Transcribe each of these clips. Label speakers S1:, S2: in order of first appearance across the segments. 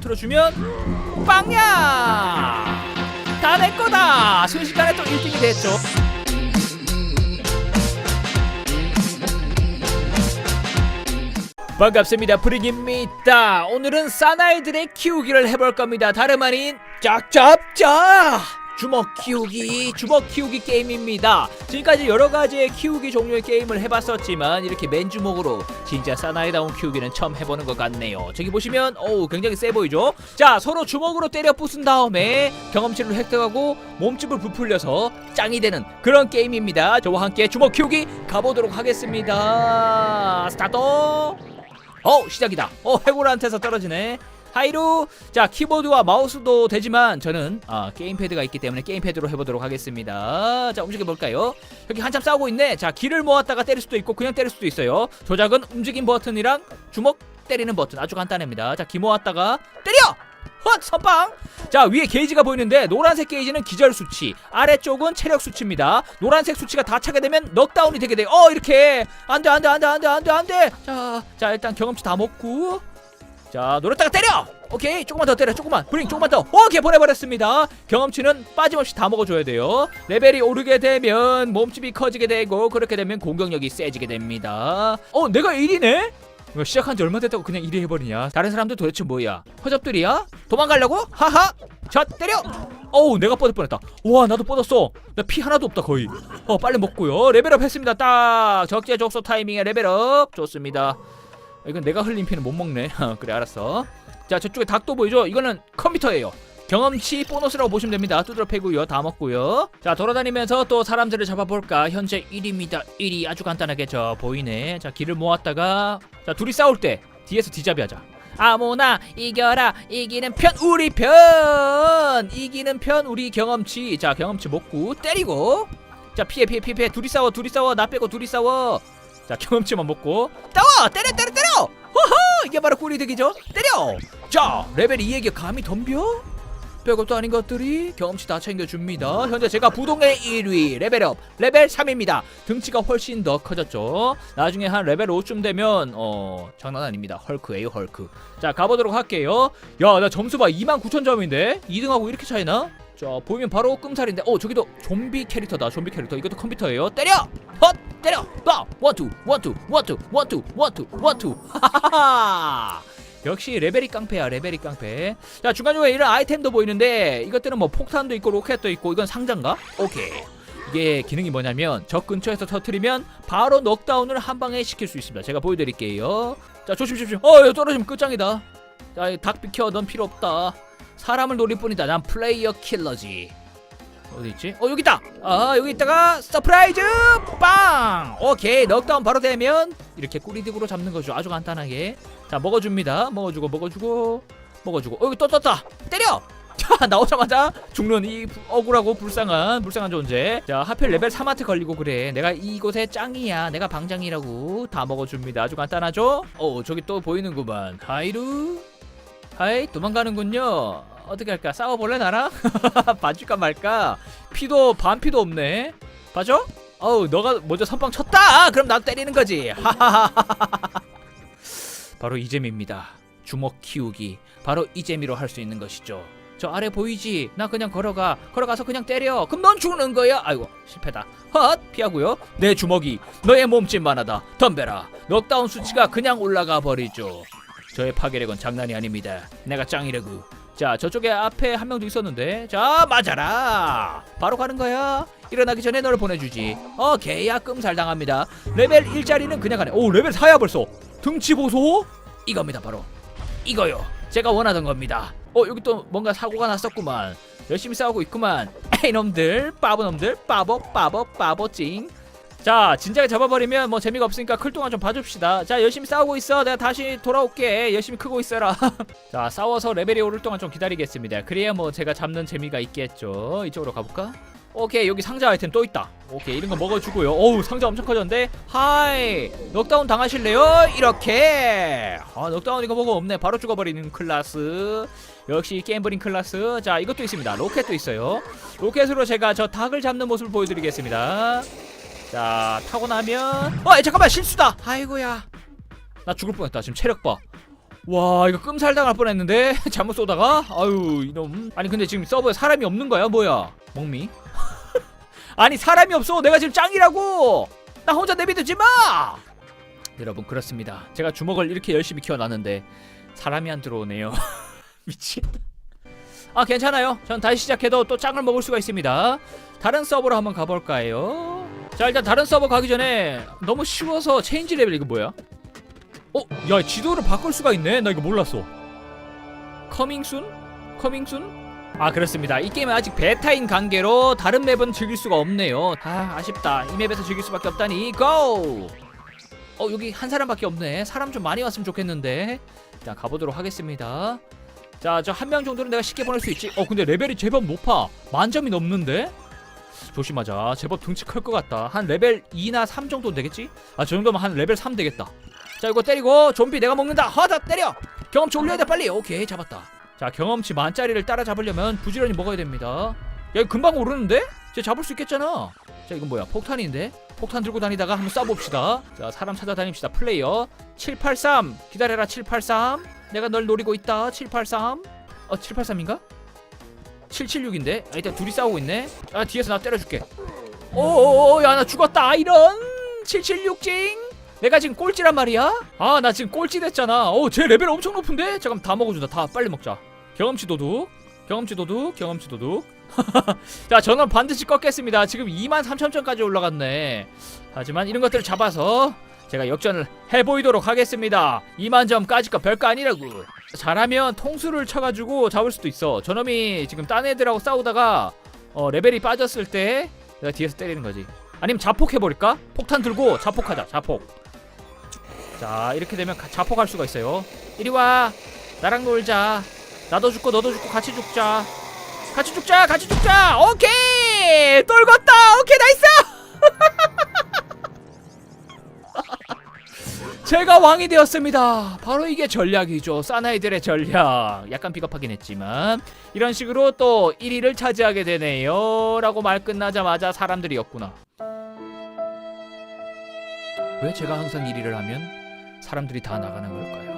S1: 터트려주면 빵야! 다 내 거다! 순식간에 또 1등이 됐죠. 반갑습니다. 프리입니다. 오늘은 사나이들의 키우기를 해볼 겁니다. 다름 아닌 짝짝짝 주먹 키우기 주먹 키우기 게임입니다. 지금까지 여러 가지의 키우기 종류의 게임을 해봤었지만 이렇게 맨주먹으로 진짜 사나이다운 키우기는 처음 해보는 것 같네요. 저기 보시면 어우 굉장히 세 보이죠? 자 서로 주먹으로 때려 부순 다음에 경험치를 획득하고 몸집을 부풀려서 짱이 되는 그런 게임입니다. 저와 함께 주먹 키우기 가보도록 하겠습니다. 스타트! 어 시작이다. 어 해골한테서 떨어지네 하이루! 자 키보드와 마우스도 되지만 저는 아, 게임패드가 있기 때문에 게임패드로 해보도록 하겠습니다. 자 움직여 볼까요? 여기 한참 싸우고 있네. 자 기를 모았다가 때릴 수도 있고 그냥 때릴 수도 있어요. 조작은 움직임 버튼이랑 주먹 때리는 버튼 아주 간단합니다. 자 기 모았다가 때려! 헛! 선빵! 자 위에 게이지가 보이는데 노란색 게이지는 기절 수치 아래쪽은 체력 수치입니다. 노란색 수치가 다 차게 되면 넉다운이 되게 돼요 어 이렇게! 안돼 안돼 안돼 안돼 안돼 안돼! 자, 자 일단 경험치 다 먹고 자 노렸다가 때려! 오케이 조금만 더 때려 조금만. 브링 조금만 더. 오케이 보내버렸습니다. 경험치는 빠짐없이 다 먹어줘야 돼요. 레벨이 오르게 되면 몸집이 커지게 되고 그렇게 되면 공격력이 세지게 됩니다. 어 내가 1위네? 이거 시작한 지 얼마 됐다고 그냥 1위 해버리냐? 다른 사람들 도대체 뭐야? 허접들이야? 도망가려고? 하하! 자 때려! 어우 내가 뻗을 뻔했다. 와 나도 뻗었어. 나 피 하나도 없다 거의. 어 빨리 먹고요. 레벨업 했습니다. 딱! 적재적소 타이밍에 레벨업. 좋습니다 이건 내가 흘린 피는 못 먹네. 그래 알았어. 자 저쪽에 닭도 보이죠? 이거는 컴퓨터예요. 경험치 보너스라고 보시면 됩니다. 두드러 패고요. 다 먹고요. 자 돌아다니면서 또 사람들을 잡아볼까? 현재 1위입니다. 1위 아주 간단하게 저 보이네. 자 길을 모았다가 자 둘이 싸울 때 뒤에서 뒤잡이 하자. 아무나 이겨라. 이기는 편 우리 편! 이기는 편 우리 경험치. 자 경험치 먹고 때리고. 자 피해 피해 피해. 둘이 싸워 둘이 싸워. 나 빼고 둘이 싸워 자 경험치만 먹고 따워 때려 때려 때려! 호호! 이게 바로 꿀이득이죠? 때려! 자 레벨 2에게 감히 덤벼? 별것도 아닌 것들이 경험치 다 챙겨줍니다. 현재 제가 부동의 1위 레벨업 레벨 3입니다. 등치가 훨씬 더 커졌죠? 나중에 한 레벨 5쯤 되면 어 장난 아닙니다. 헐크에요 헐크. 자 가보도록 할게요. 야 나 점수 봐. 29,000점인데? 2등하고 이렇게 차이나? 자 보이면 바로 끔살인데 어 저기도 좀비 캐릭터다 좀비 캐릭터. 이것도 컴퓨터예요. 때려! 헛! 때려! 빠 원투 원투 원투 원투 원투 원투. 하하하 역시 레벨이 깡패야 레벨이 깡패. 자 중간중간에 이런 아이템도 보이는데 이것들은 뭐 폭탄도 있고 로켓도 있고 이건 상자인가? 오케이. 이게 기능이 뭐냐면 적 근처에서 터트리면 바로 넉다운을 한 방에 시킬 수 있습니다. 제가 보여드릴게요. 자 조심 조심 어 떨어지면 끝장이다. 자 닭 비켜 넌 필요 없다 사람을 노릴 뿐이다 난 플레이어 킬러지 어디 있지? 어 여기 있다. 아 여기 있다가 서프라이즈 빵. 오케이 넉다운 바로 되면 이렇게 꾸리득으로 잡는 거죠. 아주 간단하게. 자 먹어줍니다. 먹어주고 먹어주고 먹어주고. 어 여기 또 떴다. 때려. 자 나오자마자 죽는 이 부- 억울하고 불쌍한 불쌍한 존재. 자 하필 레벨 3한테 걸리고 그래. 내가 이곳의 짱이야. 내가 방장이라고 다 먹어줍니다. 아주 간단하죠? 어 저기 또 보이는구만. 하이루. 하이 도망가는군요. 어떻게 할까? 싸워볼래 나랑? 봐줄까 말까? 피도 반 피도 없네. 봐줘? 어우 너가 먼저 선빵 쳤다. 그럼 나도 때리는 거지. 바로 이 재미입니다. 주먹 키우기. 바로 이 재미로 할 수 있는 것이죠. 저 아래 보이지? 나 그냥 걸어가. 걸어가서 그냥 때려. 그럼 넌 죽는 거야. 아이고 실패다. 헛 피하고요. 내 주먹이 너의 몸집만 하다. 덤벼라. 넉다운 수치가 그냥 올라가 버리죠. 저의 파괴력은 장난이 아닙니다. 내가 짱이라고. 자 저쪽에 앞에 한 명도 있었는데. 자 맞아라! 바로 가는 거야. 일어나기 전에 너를 보내주지. 오케이 야끔살 당합니다. 레벨 1짜리는 그냥 가네. 오 레벨 4야 벌써. 등치 보소. 이겁니다 바로. 이거요. 제가 원하던 겁니다. 어 여기 또 뭔가 사고가 났었구만. 열심히 싸우고 있구만. 이놈들 빠버놈들. 빠버 빠버 빠버찡 자 진작에 잡아버리면 뭐 재미가 없으니까 클 동안 좀 봐줍시다. 자 열심히 싸우고 있어. 내가 다시 돌아올게. 열심히 크고 있어라. 자 싸워서 레벨이 오를 동안 좀 기다리겠습니다. 그래야 뭐 제가 잡는 재미가 있겠죠. 이쪽으로 가볼까? 오케이 여기 상자 아이템 또 있다. 오케이 이런 거 먹어주고요. 어우 상자 엄청 커졌는데? 하이! 넉다운 당하실래요? 이렇게! 아 넉다운 이거 뭐가 없네. 바로 죽어버리는 클라스. 역시 게임브링 클라스. 자 이것도 있습니다. 로켓도 있어요. 로켓으로 제가 저 닭을 잡는 모습을 보여드리겠습니다 자 타고 나면 어 잠깐만 실수다. 아이고야. 나 죽을 뻔했다 지금 체력 봐. 와 이거 끔살 당할 뻔했는데? 잘못 쏘다가? 아유 이놈. 아니 근데 지금 서버에 사람이 없는 거야 뭐야? 먹미? 아니 사람이 없어. 내가 지금 짱이라고. 나 혼자 내비두지 마! 여러분 그렇습니다. 제가 주먹을 이렇게 열심히 키워놨는데 사람이 안 들어오네요. 미친 아 괜찮아요. 전 다시 시작해도 또 짱을 먹을 수가 있습니다. 다른 서버로 한번 가볼까요? 자 일단 다른 서버 가기 전에 너무 쉬워서 체인지 레벨 이거 뭐야? 어? 야 지도를 바꿀 수가 있네. 나 이거 몰랐어. 커밍 순? 커밍 순? 아 그렇습니다. 이 게임은 아직 베타인 관계로 다른 맵은 즐길 수가 없네요. 아 아쉽다. 이 맵에서 즐길 수밖에 없다니. 고! 어 여기 한 사람밖에 없네. 사람 좀 많이 왔으면 좋겠는데. 자 가보도록 하겠습니다 자 저 한 명 정도는 내가 쉽게 보낼 수 있지. 어 근데 레벨이 제법 높아. 만점이 넘는데? 조심하자. 제법 등치 클 것 같다. 한 레벨 2나 3 정도 되겠지? 아 저 정도면 한 레벨 3 되겠다. 자 이거 때리고 좀비 내가 먹는다. 하다 때려! 경험치 올려야 돼 빨리! 오케이 잡았다. 자 경험치 만짜리를 따라잡으려면 부지런히 먹어야 됩니다. 야 금방 오르는데? 쟤 잡을 수 있겠잖아. 자 이건 뭐야? 폭탄인데? 폭탄 들고 다니다가 한번 쏴봅시다. 자 사람 찾아다닙시다. 플레이어. 783 기다려라 783 내가 널 노리고 있다. 783 어 783인가? 776인데? 아 일단 둘이 싸우고 있네. 아 뒤에서 나 때려줄게. 오오오 야나 죽었다 이런. 776징. 내가 지금 꼴찌란 말이야? 아 나 지금 꼴찌 됐잖아. 어쟤 레벨 엄청 높은데? 잠깐 다 먹어준다. 다 빨리 먹자. 경험치 도둑 경험치 도둑 경험치 도둑 자 저는 반드시 꺾겠습니다. 지금 2만 3천점까지 올라갔네. 하지만 이런 것들을 잡아서 제가 역전을 해보이도록 하겠습니다. 2만 점까지 거 별거 아니라고. 잘하면 통수를 쳐가지고 잡을 수도 있어. 저놈이 지금 딴 애들하고 싸우다가 어, 레벨이 빠졌을 때 내가 뒤에서 때리는 거지. 아니면 자폭해버릴까? 폭탄 들고 자폭하자 자폭. 자 이렇게 되면 가- 자폭할 수가 있어요. 이리와. 나랑 놀자. 나도 죽고 너도 죽고 같이 죽자 같이 죽자 같이 죽자. 오케이! 떨궜다. 오케이 나이스! 제가 왕이 되었습니다. 바로 이게 전략이죠. 사나이들의 전략. 약간 비겁하긴 했지만. 이런 식으로 또 1위를 차지하게 되네요. 라고 말 끝나자마자 사람들이었구나. 왜 제가 항상 1위를 하면 사람들이 다 나가는 걸까요?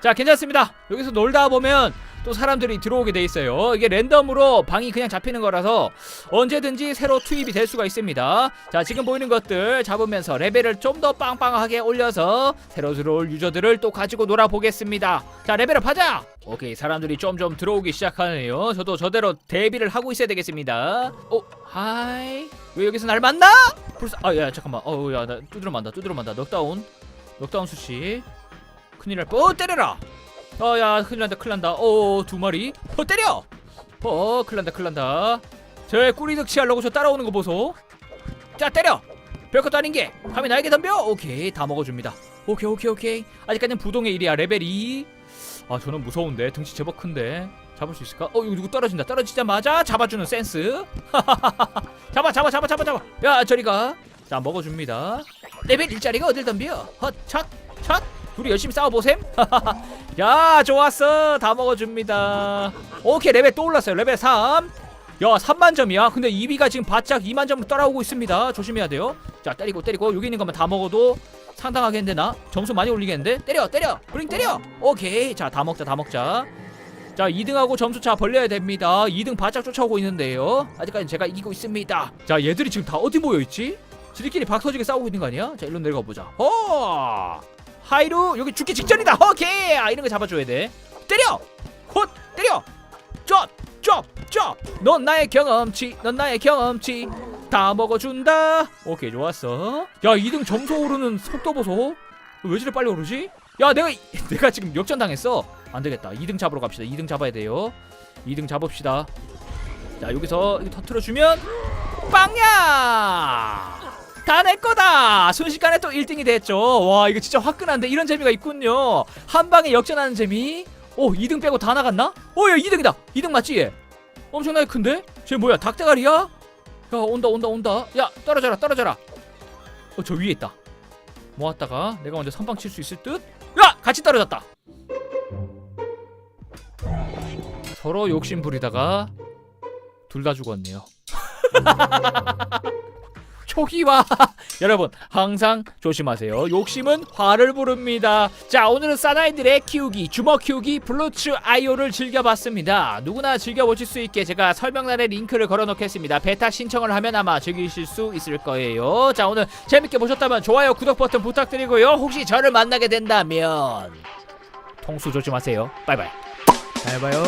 S1: 자 괜찮습니다. 여기서 놀다 보면 또 사람들이 들어오게 돼 있어요. 이게 랜덤으로 방이 그냥 잡히는 거라서 언제든지 새로 투입이 될 수가 있습니다. 자 지금 보이는 것들 잡으면서 레벨을 좀 더 빵빵하게 올려서 새로 들어올 유저들을 또 가지고 놀아보겠습니다. 자 레벨업 하자! 오케이 사람들이 점점 들어오기 시작하네요. 저도 저대로 대비를 하고 있어야 되겠습니다. 어 하이. 왜 여기서 날 만나? 불사 아야 잠깐만. 어우 야 나 두드려 만다 두드려 만다. 넉다운 넉다운 수씨 큰일 날 뻔. 어 때려라. 어야 큰일 난다 큰일 난다. 어두 마리. 어 때려. 어 큰일 난다 큰일 난다. 저 꾸리 득치 하려고 저 따라오는 거 보소. 자 때려. 별것도 아닌 게 감히 나에게 덤벼. 오케이 다 먹어줍니다. 오케이 오케이 오케이. 아직까지는 부동의 1이야 레벨 2. 아 저는 무서운데 등치 제법 큰데 잡을 수 있을까? 어 이거 누구 떨어진다. 떨어지자마자 잡아주는 센스. 잡아 잡아 잡아 잡아 잡아. 야 저리가. 자 먹어줍니다. 레벨 1짜리가 어딜 덤벼? 헛 첫 첫. 둘이 열심히 싸워보셈? 야 좋았어. 다 먹어줍니다. 오케이 레벨 또 올랐어요. 레벨 3 야 3만점이야? 근데 2비가 지금 바짝 2만점으로 따라오고 있습니다. 조심해야 돼요. 자 때리고 때리고. 여기 있는 것만 다 먹어도 상당하겠는데 나? 점수 많이 올리겠는데? 때려 때려! 브링 때려! 오케이. 자 다 먹자 다 먹자. 자 2등하고 점수차 벌려야 됩니다. 2등 바짝 쫓아오고 있는데요. 아직까지 제가 이기고 있습니다. 자 얘들이 지금 다 어디 모여있지? 지들끼리 박 터지게 싸우고 있는 거 아니야? 자 일로 내려가 보자. 어 하이루 여기 죽기 직전이다. 오케이. 아 이런 거 잡아줘야 돼. 때려! 헛 때려! 쩝쩝쩝넌 나의 경험치 넌 나의 경험치. 다 먹어준다. 오케이 좋았어. 야 2등 점수 오르는 속도 보소. 왜 저래 빨리 오르지? 야 내가 내가 지금 역전 당했어. 안 되겠다. 2등 잡으러 갑시다. 2등 잡아야 돼요. 2등 잡읍시다. 자 여기서 이거 터트려 주면 빵야 다 내 거다. 순식간에 또 1등이 됐죠. 와 이거 진짜 화끈한데 이런 재미가 있군요. 한 방에 역전하는 재미. 오 2등 빼고 다 나갔나? 오 야 2등이다. 2등 맞지? 얘 엄청나게 큰데? 쟤 뭐야? 닭대가리야? 야 온다 온다 온다. 야 떨어져라 떨어져라. 어 저 위에 있다. 모았다가 내가 먼저 선방 칠 수 있을 듯? 야 같이 떨어졌다. 서로 욕심 부리다가 둘 다 죽었네요 초기화 여러분 항상 조심하세요. 욕심은 화를 부릅니다. 자 오늘은 사나이들의 키우기 주먹 키우기 블루츠 아이오를 즐겨봤습니다. 누구나 즐겨보실 수 있게 제가 설명란에 링크를 걸어놓겠습니다. 베타 신청을 하면 아마 즐기실 수 있을 거예요. 자 오늘 재밌게 보셨다면 좋아요 구독 버튼 부탁드리고요. 혹시 저를 만나게 된다면 통수 조심하세요. 바이바이. 잘 봐요.